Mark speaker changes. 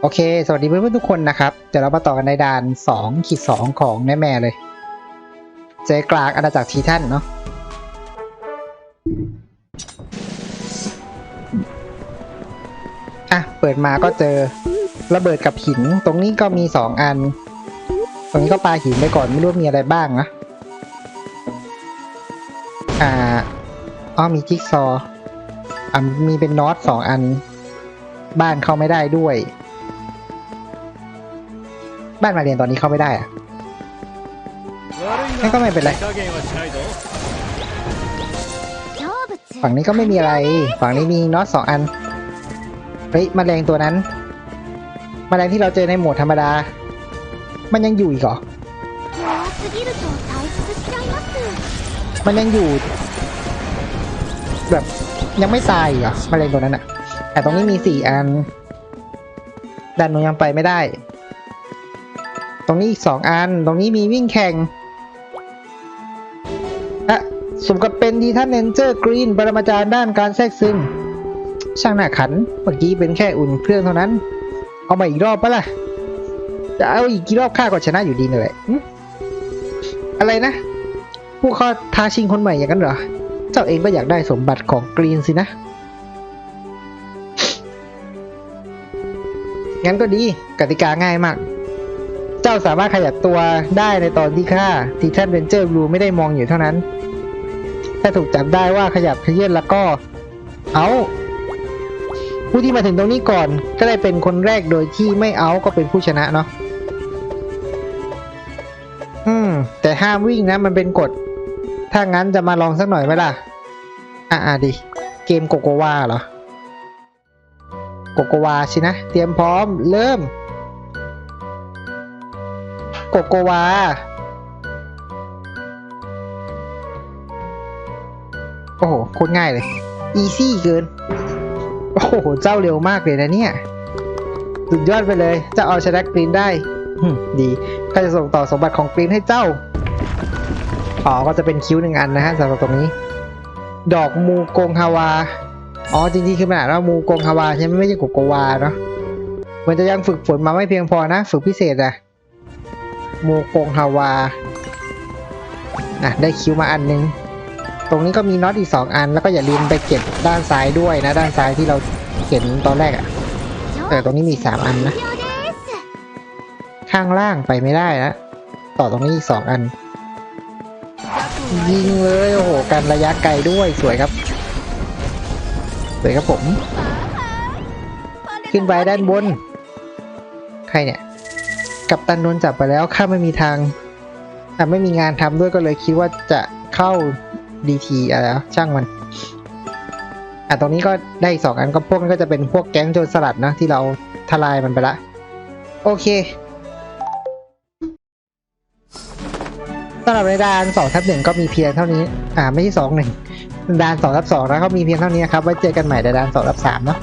Speaker 1: โอเค สวัสดีเพื่อนๆทุกคนนะครับ เดี๋ยวเรามาต่อกันในด่าน2ขีด2ของแม่แม่เลย เจกลากอาณาจักรทีท่านเนาะ อะ เปิดมาก็เจอระเบิดกับหิน ตรงนี้ก็มีสองอัน ตรงนี้ก็ปาหินไปก่อนไม่รู้มีอะไรบ้างนะ อ่า อ้อมีจิ๊กซอว์อะมีเป็นน็อตสองอัน บ้านเข้าไม่ได้ด้วย บ้านมาเรียนตอนนี้เข้าไม่ได้อะนั่นก็ไม่เป็นไร ฝั่งนี้ก็ไม่มีอะไร ฝั่งนี้มีน็อตสองอัน เฮ้ยมแรงตัวนั้นมาแรงที่เราเจอในโหมดธรรมดา มันยังอยู่อีกเหรอ มันยังอยู่ แบบยังไม่ตายเหรอมแรงตัวนั้นอะแต่ตรงนี้มีสี่อันดันหนูยังไปไม่ได้ ตรงนี้อีกสองอัน ตรงนี้มีวิ่งแข่งอะสมกับเป็นดีท่านเนนเจอร์กรีนปรมาจารย์ด้านการแทรกซึม ช่างหน้าขัน เมื่อกี้เป็นแค่อุ่นเครื่องเท่านั้น เอามาอีกรอบปะล่ะ จะเอาอีกกี่รอบข้าก็ชนะอยู่ดีนั่นแหละอะไรนะ ผู้เข้าท้าชิงคนใหม่อย่างนั้นเหรอ เจ้าเองก็อยากได้สมบัติของกรีนสินะ งั้นก็ดี กติกาง่ายมาก เจ้าสามารถขยับตัวได้ในตอนที่ข้าทีท่านเรนเจอร์บลูไม่ได้มองอยู่เท่านั้น ถ้าถูกจับได้ว่าขยับขยื่นแล้วก็ เอาผู้ที่มาถึงตรงนี้ก่อนก็ได้เป็นคนแรกโดยที่ไม่เอาก็เป็นผู้ชนะเนาะอืม แต่ห้ามวิ่งนะมันเป็นกฎ ถ้างั้นจะมาลองสักหน่อยไหมล่ะ อะอะดิ เกมโกโกวาเหรอ โกโกวาสินะ เตรียมพร้อมเริ่ม โกโกวาโอ้โหโคตรง่ายเลย อีซี่เกิน โอ้โห เจ้าเร็วมากเลยนะเนี่ย สุดยอดไปเลย จะเอาชนะกรีนได้ดีข้าจะส่งต่อสมบัติของกรีนให้เจ้า อ๋อ ก็จะเป็นคิ้วหนึ่งอันนะฮะสำหรับตรงนี้ ดอกมูโกงฮาวา อ๋อ จริงๆ คือมันอ่านว่ามูโกงฮาวาใช่ไหมไม่ใช่โกโกวาเนาะมันจะยังฝึกฝนมาไม่เพียงพอนะ ฝึกพิเศษอะ โมโกงฮาวาอะได้คิวมาอันนึง ตรงนี้ก็มีน็อตอีกสองอัน แล้วก็อย่าลืมไปเก็บด้านซ้ายด้วยนะ ด้านซ้ายที่เราเห็นตอนแรกอะ่ะเออตรงนี้มีสามอันนะ ข้างล่างไปไม่ได้นะ ต่อตรงนี้อีกสองอัน ยิงเลย โอ้โห กันระยะไกลด้วยสวยครับ สวยครับผม ขึ้นไปด้านบน ใครเนี่ย กับตันโดนจับไปแล้วข้าไม่มีทางอะไม่มีงานทำด้วยก็เลยคิดว่าจะเข้าดีทีอะไรช่างมันอะตรงนี้ก็ได้อีกสองอันก็พวกนั้นก็จะเป็นพวกแก๊งโจรสลัดนะที่เราทลายมันไปละ โอเคสำหรับในด่าน2ทับหนึ่งก็มีเพียงเท่านี้ อ่าไม่ใช่สองหนึ่งด่าน2ทับสองแล้วก็มีเพียงเท่านี้ครับไว้เจอกันใหม่ในด่าน2ทับสามเนาะ